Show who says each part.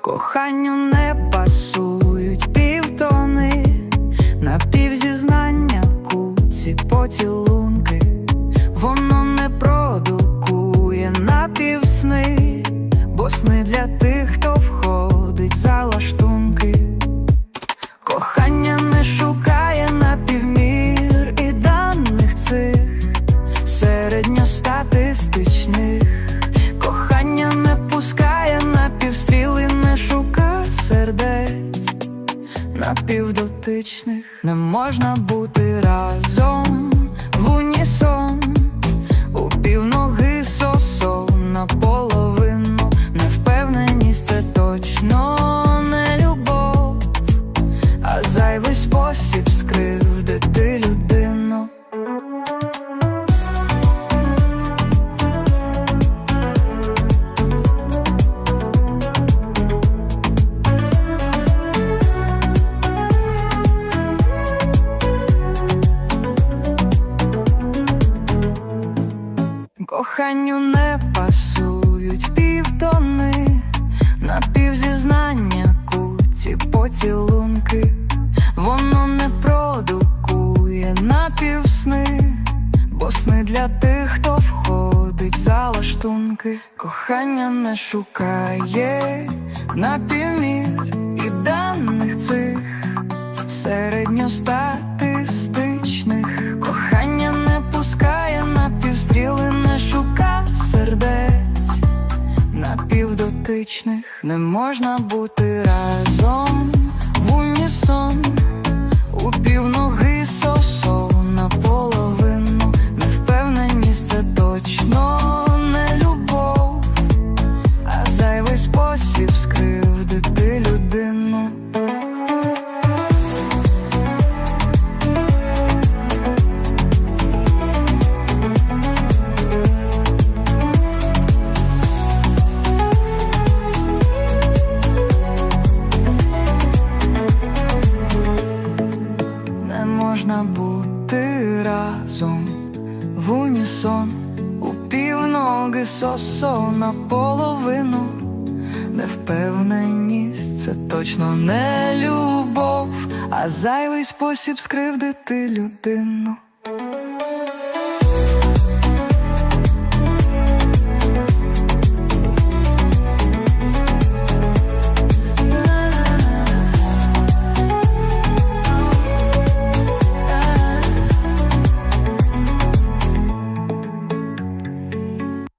Speaker 1: Коханню не пасують півтони, напівзізнання, куці, поцілунки, воно не продукує напівсни, бо сни для тих, хто входить за лаштунки. Напівдотичних. Не можна бути разом в унісон, у півноги сосо наполовину. Невпевненість це точно не любов, а зайвий спосіб скривдити Коханню не пасують півтони, напівзізнання, куці, поцілунки, воно не продукує напівсни, бо сни для тих, хто входить за лаштунки. Кохання не шукає напівмір і даних цих. Середньостатистичних напівдотичних не можна бути разом бути разом в унісон у півноги сосо наполовину. Невпевненість це точно не любов, а зайвий спосіб скривдити людину.